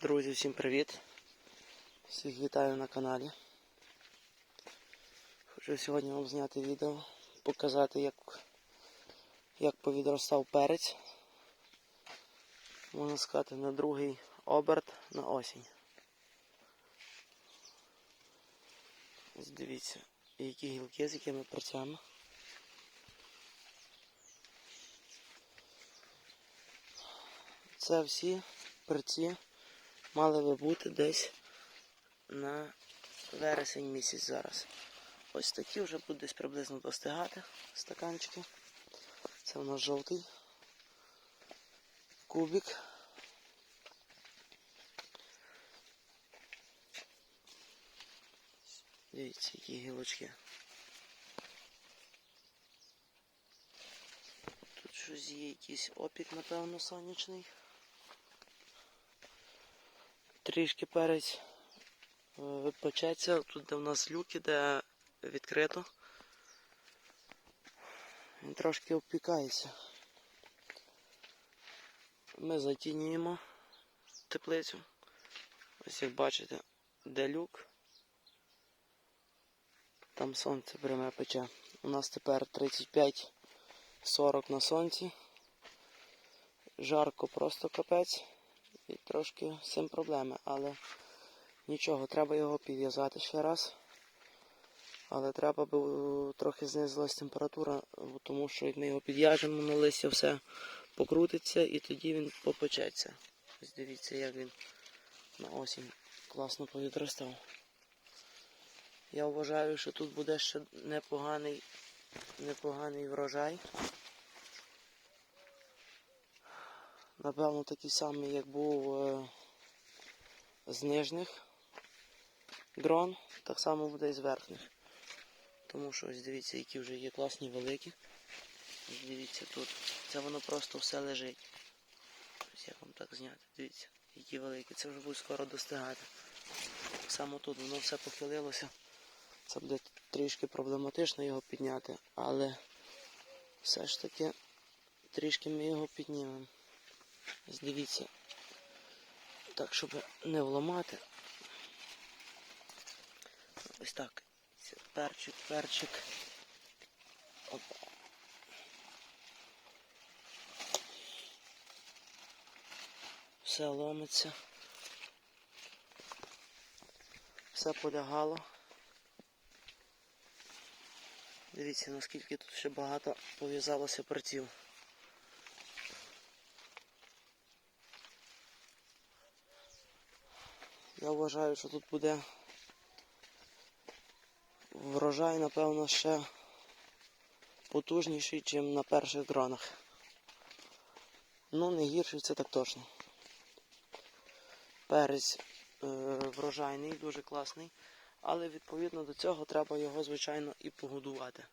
Друзі, всім привіт! Всіх вітаю на каналі. Хочу сьогодні вам зняти відео, показати, як, як повідростав перець. Можна сказати, на другий оберт на осінь. Ось дивіться, які гілки з якими перцями. Це всі перці мали би бути десь на вересень місяць зараз. Ось такі вже будуть десь приблизно достигати стаканчики. Це у нас жовтий кубик. Дивіться, які гілочки. Тут щось є якийсь опік, напевно, сонячний. Трішки перець е. Тут де в нас люки, де відкрито. Він трошки обпікається. Ми затінюємо теплицю. Ось як бачите, де люк. Там сонце пряме пече. У нас тепер 35-40 на сонці. Жарко просто капець. І трошки з цим проблеми, але нічого, треба його підв'язати ще раз. Але треба б трохи знизилась температура, тому що як ми його підв'яжемо на листя, все покрутиться і тоді він попечеться. Ось дивіться, як він на осінь класно повідростав. Я вважаю, що тут буде ще непоганий, непоганий врожай. Напевно, такий самий, як був е, з нижніх дрон, так само буде і з верхніх. Тому що ось дивіться, які вже є класні великі. Ось Дивіться тут. Це воно просто все лежить. Ось як вам так зняти. Дивіться, які великі. Це вже буде скоро достигати. Так само тут воно все похилилося. Це буде трішки проблематично його підняти, але все ж таки трішки ми його піднімемо. Ось дивіться. Так, щоб не вламати. Ось так. Перчик, перчик. Опа. Все ломиться. Все полягало. Дивіться, наскільки тут ще багато пов'язалося праців. Я вважаю, що тут буде врожай, напевно, ще потужніший, ніж на перших дронах. Ну, не гірший, це так точно. Перець е, врожайний, дуже класний, але відповідно до цього треба його, звичайно, і погодувати.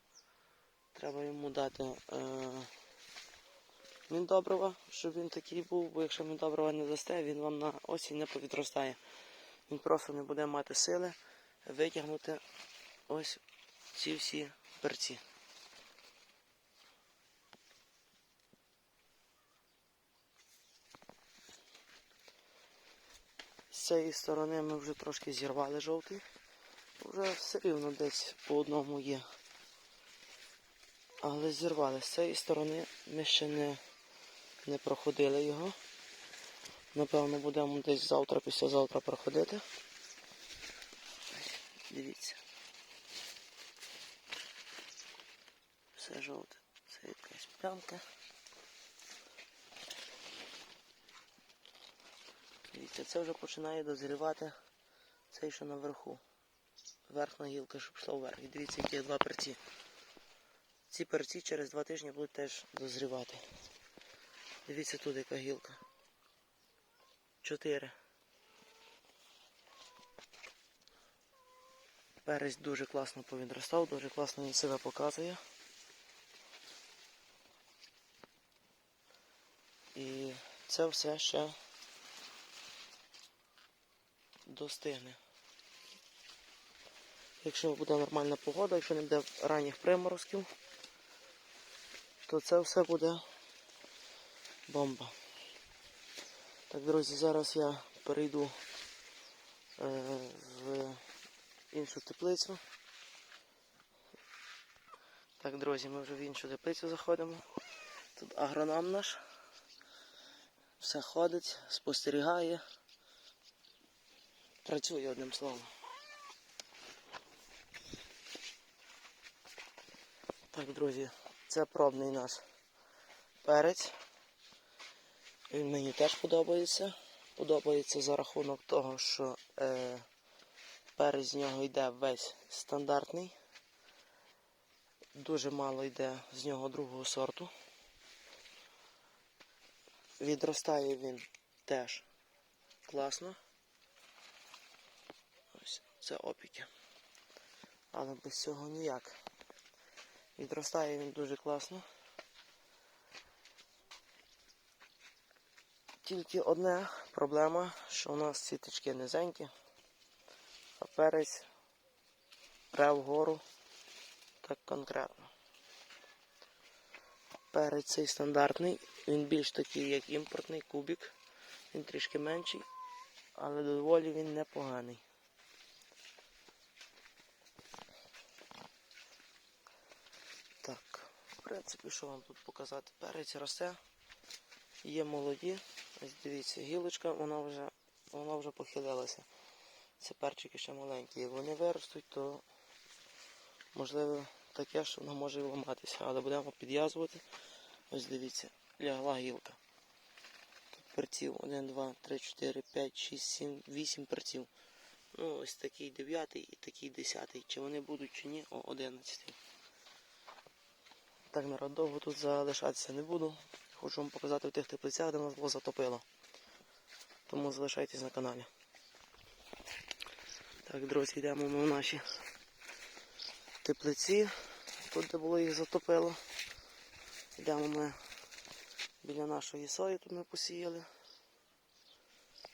Треба йому дати е, міндобрива, щоб він такий був, бо якщо міндобрива не дасте, він вам на осінь не повідростає. Він просто не буде мати сили витягнути ось ці всі перці. З цієї сторони ми вже трошки зірвали жовтий. Вже все рівно десь по одному є. Але зірвали. З цієї сторони ми ще не, не проходили його. Напевно, будемо десь завтра, післязавтра проходити. Дивіться. Все жовте. Це якась плямка. Дивіться, це вже починає дозрівати цей, що наверху. Верхня гілка, щоб пішла вверх. І дивіться, які є два перці. Ці перці через два тижні будуть теж дозрівати. Дивіться тут яка гілка. Чотири. Перець дуже класно повідростав, дуже класно він себе показує. І це все ще достигне. Якщо буде нормальна погода, якщо не буде ранніх приморозків, то це все буде бомба. Так, друзі, зараз я перейду е, в іншу теплицю. Так, друзі, ми вже в іншу теплицю заходимо. Тут агроном наш. Все ходить, спостерігає. Працює одним словом. Так, друзі, це пробний наш перець. Він мені теж подобається. Подобається за рахунок того, що е, перець нього йде весь стандартний. Дуже мало йде з нього другого сорту. Відростає він теж класно. Ось це опіки. Але без цього ніяк. Відростає він дуже класно. Тільки одна проблема, що у нас сіточки низенькі, а перець пре вгору так конкретно. Перець цей стандартний, він більш такий, як імпортний кубик. Він трішки менший, але доволі він непоганий. Так, в принципі, що вам тут показати? Перець росте, є молоді. Ось дивіться, гілочка, вона вже, вона вже похилилася. Це перчики ще маленькі. Як вони виростуть, то можливо таке, що воно може і ламатися. Але будемо підв'язувати. Ось дивіться, лягла гілка. Тут перців 1, 2, 3, 4, 5, 6, 7, 8 перців. Ну, ось такий дев'ятий і такий десятий. Чи вони будуть, чи ні, о 11. Так, народ, довго тут залишатися не буду. Хочу вам показати в тих теплицях, де нас було затопило. Тому залишайтесь на каналі. Так, друзі, йдемо ми в наші теплиці, тут де було їх затопило. Йдемо ми біля нашої сої, тут ми посіяли.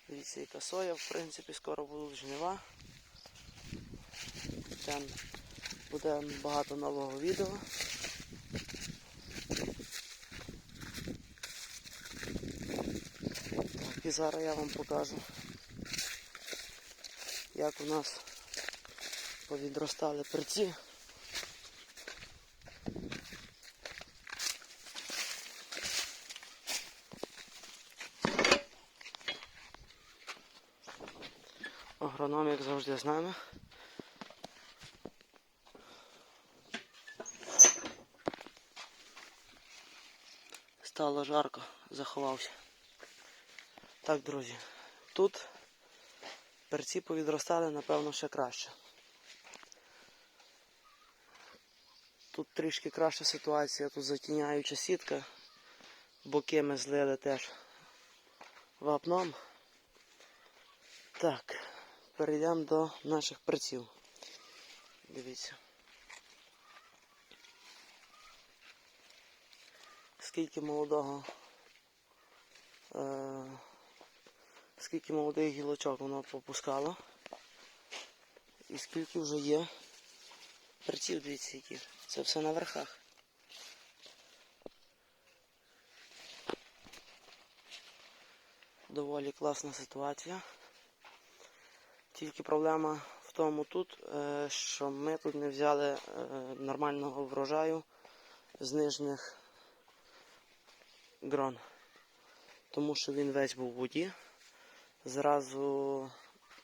Дивіться, яка соя, в принципі, скоро будуть жнива. Там буде багато нового відео. Так, зараз я вам покажу, як у нас повідростали перці. Агроном, як завжди, з нами. Стало жарко, заховався. Так, друзі, тут перці повідростали, напевно, ще краще. Тут трішки краща ситуація, тут затіняюча сітка, боки ми злили теж вапном. Так, перейдемо до наших перців. Дивіться. Скільки молодого, е, скільки молодих гілочок воно попускало. І скільки вже є перців, дивіться, які. Це все на верхах. Доволі класна ситуація. Тільки проблема в тому тут, е, що ми тут не взяли е, нормального врожаю з нижніх грон. Тому що він весь був в воді. Зразу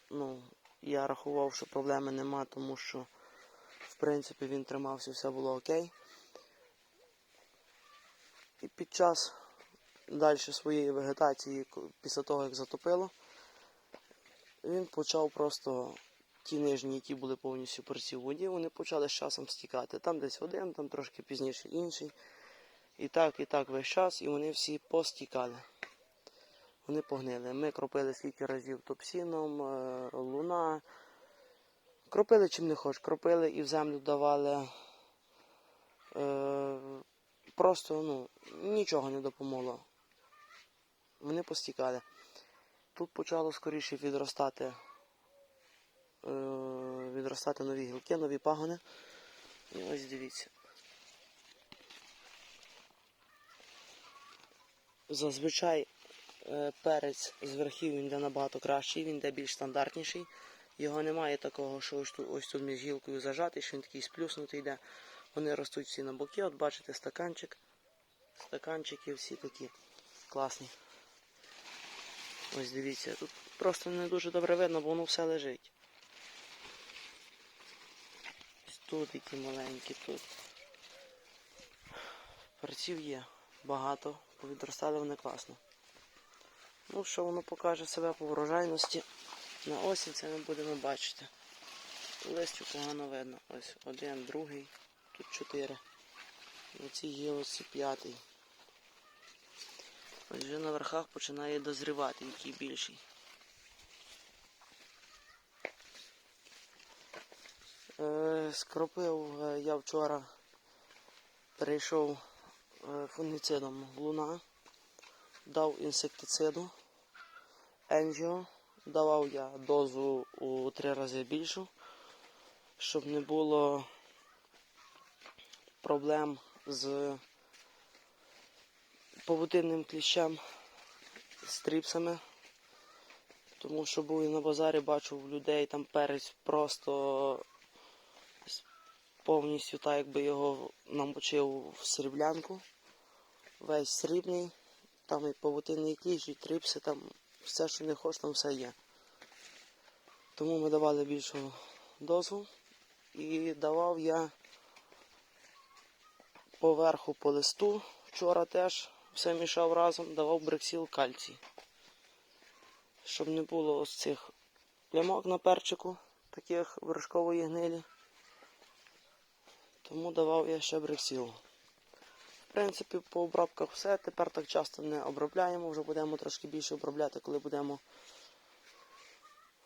ну, я рахував, що проблеми нема, тому що в принципі він тримався, все було окей. І під час далі своєї вегетації, після того як затопило, він почав просто ті нижні, які були повністю перці в воді, вони почали з часом стікати. Там десь один, там трошки пізніше інший. І так, і так весь час, і вони всі постікали. Вони погнили. Ми кропили скільки разів топсіном, е, луна. Кропили чим не хоч, кропили і в землю давали. Е, просто ну, нічого не допомогло. Вони постікали. Тут почало скоріше відростати, е, відростати нові гілки, нові пагони. І ось дивіться. Зазвичай перець з верхів він йде набагато кращий, він йде більш стандартніший. Його немає такого, що ось тут, ось тут між гілкою зажатий, що він такий сплюснутий йде. Вони ростуть всі на боки. От бачите стаканчик. Стаканчики всі такі класні. Ось дивіться, тут просто не дуже добре видно, бо воно все лежить. Ось тут які маленькі, тут. Перців є багато, повідростали вони класно. Ну, що воно покаже себе по врожайності. На осінь це ми будемо бачити. Листю погано видно. Ось один, другий, тут чотири. На цій гілоці п'ятий. Ось вже на верхах починає дозрівати, який більший. Е, скропив е, я вчора перейшов е, фунгіцидом луна, дав інсектициду Енджіо, давав я дозу у три рази більшу, щоб не було проблем з павутинним кліщем, з тріпсами. Тому що був і на базарі, бачив людей там перець просто повністю так, якби його намочив в сріблянку. Весь срібний, там і павутинний кліщ, і тріпси, там все, що не хочеш, там все є. Тому ми давали більшу дозу і давав я поверху по листу. Вчора теж все мішав разом, давав брексіл кальцій. Щоб не було ось цих плямок на перчику, таких вершкової гнилі. Тому давав я ще брексіл. Принципі, по обробках все. Тепер так часто не обробляємо, вже будемо трошки більше обробляти, коли будемо,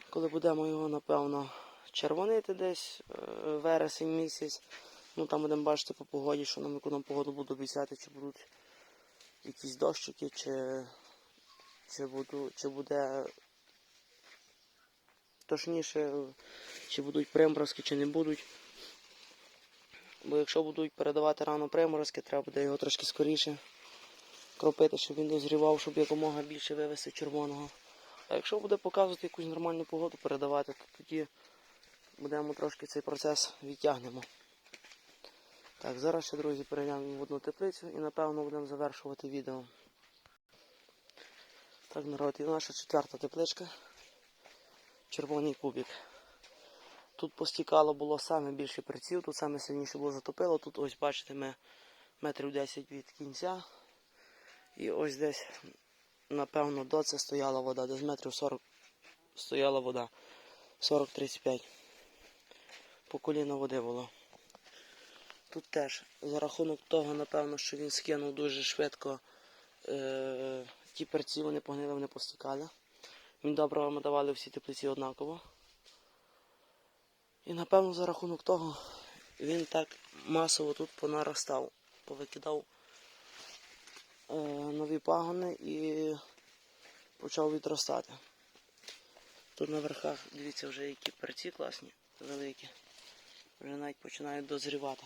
коли будемо його, напевно, червонити десь е, вересень місяць. Ну там будемо бачити по погоді, що нам яку нам погоду будуть обіцяти, чи будуть якісь дощики, чи, чи, буду, чи буде точніше, чи будуть приморозки, чи не будуть. Бо якщо будуть передавати рано приморозки, треба буде його трошки скоріше кропити, щоб він дозрівав, щоб якомога більше вивести червоного. А якщо буде показувати якусь нормальну погоду передавати, то тоді будемо трошки цей процес відтягнемо. Так, зараз ще, друзі, перейдемо в одну теплицю і напевно будемо завершувати відео. Так, народ, і наша четверта тепличка. Червоний кубик. Тут постікало було саме більше приців, тут саме сильніше було затопило. Тут ось бачите ми метрів 10 від кінця. І ось десь, напевно, до це стояла вода, десь метрів 40 стояла вода. 40-35. По коліно води було. Тут теж за рахунок того, напевно, що він скинув дуже швидко е- ті перці, вони погнили, вони постікали. Він добре ми давали всі теплиці однаково. І напевно за рахунок того він так масово тут понаростав, повикидав е, нові пагони і почав відростати. Тут на верхах, дивіться, вже які перці класні, великі. Вже навіть починають дозрівати.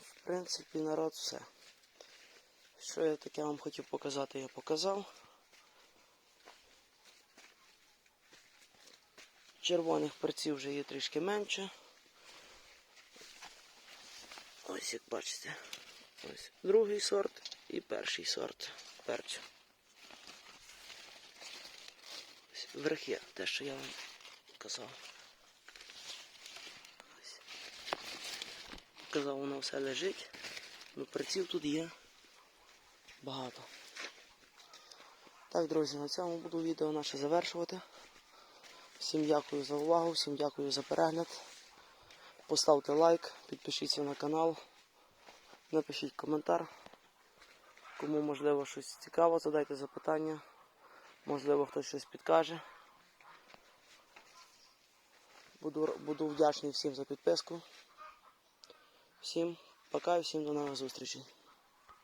В принципі, народ все. Що я таке вам хотів показати, я показав. Червоних перців вже є трішки менше. Ось як бачите. Ось другий сорт і перший сорт перцю. Ось верхи, те, що я вам казав. Казав, воно все лежить. Ну, перців тут є багато. Так, друзі, на цьому буду відео наше завершувати. Всім дякую за увагу, всім дякую за перегляд. Поставте лайк, підпишіться на канал, напишіть коментар. Кому можливо щось цікаво, задайте запитання. Можливо, хтось щось підкаже. Буду, буду вдячний всім за підписку. Всім пока і всім до нових зустрічей.